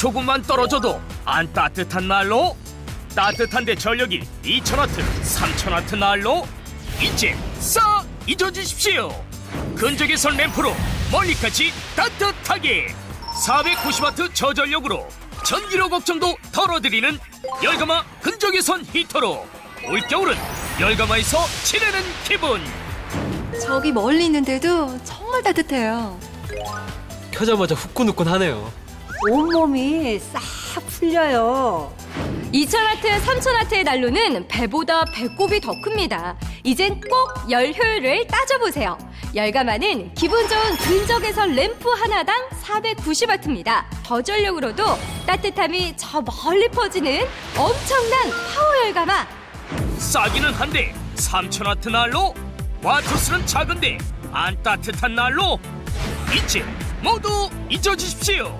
조금만 떨어져도 안 따뜻한 난로 따뜻한데 전력이 2000와트, 3000와트 난로 이제 싹 잊어주십시오 근적외선 램프로 멀리까지 따뜻하게 490와트 저전력으로 전기료 걱정도 덜어드리는 열가마 근적외선 히터로 올겨울은 열가마에서 지내는 기분 저기 멀리 있는데도 정말 따뜻해요. 켜자마자 후끈후끈 하네요. 온몸이 싹 풀려요. 2000와트, 3000와트의 난로는 배보다 배꼽이 더 큽니다. 이젠 꼭 열 효율을 따져보세요. 열감하는 기분 좋은 근적외선 램프 하나당 490와트입니다. 저전력으로도 따뜻함이 저 멀리 퍼지는 엄청난 파워 열감아. 싸기는 한데 3000와트 난로 와트수는 작은데 안 따뜻한 난로 이제 모두 잊어주십시오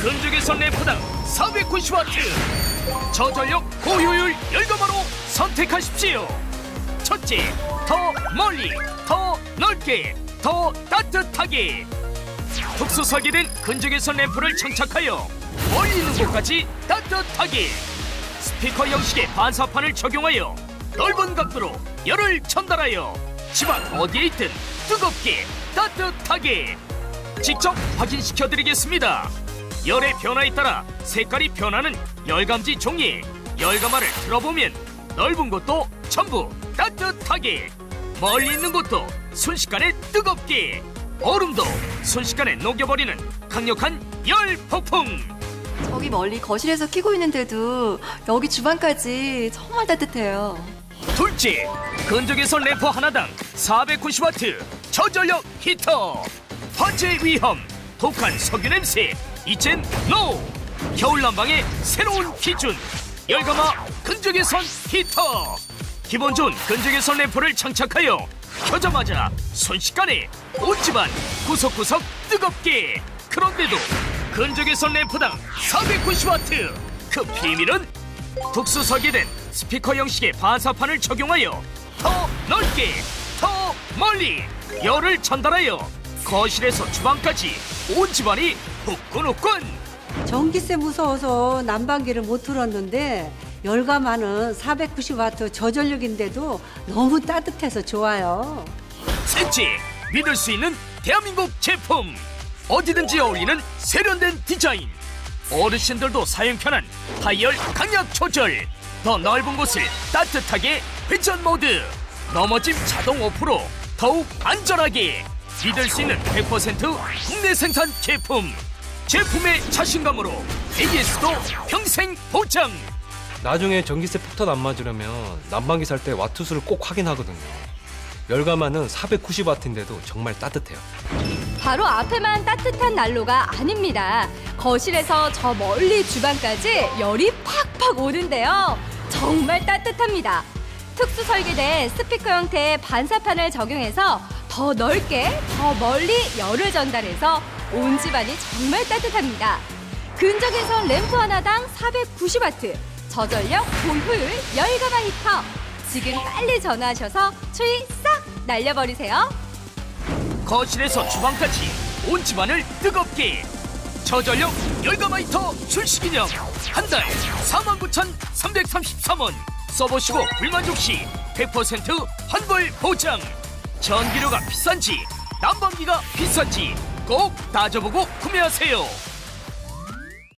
근적외선 램프당 490와트 저전력 고효율 열거마로 선택하십시오. 첫째 더 멀리 더 넓게 더 따뜻하게. 특수 설계된 근적외선 램프를 장착하여 멀리 있는 곳까지 따뜻하게. 스피커 형식의 반사판을 적용하여 넓은 각도로 열을 전달하여 집안 어디에 있든 뜨겁게 따뜻하게 직접 확인시켜 드리겠습니다. 열의 변화에 따라 색깔이 변하는 열감지 종이에 열감화를 틀어보면 넓은 곳도 전부 따뜻하게. 멀리 있는 곳도 순식간에 뜨겁게. 얼음도 순식간에 녹여버리는 강력한 열 폭풍. 저기 멀리 거실에서 키고 있는데도 여기 주방까지 정말 따뜻해요. 둘째, 근적외선 램프 하나당 490와트 저전력 히터. 화재 위험, 독한 석유 냄새, 이젠 노! 겨울 난방의 새로운 기준. 열감화 근적외선 히터. 기본 좋은 근적외선 램프를 장착하여 켜자마자 순식간에 온 집안 구석구석 뜨겁게. 그런데도 근적외선 램프당 490와트. 그 비밀은 특수 설계된 스피커 형식의 반사판을 적용하여 더 넓게 더 멀리 열을 전달하여 거실에서 주방까지 온 집안이 후끈후끈 전기세 무서워서 난방기를 못 틀었는데 열감하는 490와트 저전력인데도 너무 따뜻해서 좋아요. 셋째 믿을 수 있는 대한민국 제품. 어디든지 어울리는 세련된 디자인. 어르신들도 사용 편한 타이열 강약 조절. 더 넓은 곳을 따뜻하게 회전 모드. 넘어짐 자동 오프로 더욱 안전하게. 믿을 수 있는 100% 국내 생산 제품 제품의 자신감으로 AS도 평생 보장 나중에 전기세 폭탄 안 맞으려면 난방기 살 때 와트수를 꼭 확인하거든요. 열감하는 490와트인데도 정말 따뜻해요. 바로 앞에만 따뜻한 난로가 아닙니다. 거실에서 저 멀리 주방까지 열이 팍팍 오는데요. 정말 따뜻합니다. 특수 설계된 스피커 형태의 반사판을 적용해서 더 넓게, 더 멀리 열을 전달해서 온 집안이 정말 따뜻합니다. 근적에선 램프 하나당 490와트, 저전력 고효율 열가마 히터. 지금 빨리 전화하셔서 추위 싹 날려버리세요. 거실에서 주방까지 온 집안을 뜨겁게 저전력 열가마이터 출시 기념 한 달 49,333원 써보시고 불만족 시 100% 환불 보장 전기료가 비싼지 난방비가 비싼지 꼭 따져보고 구매하세요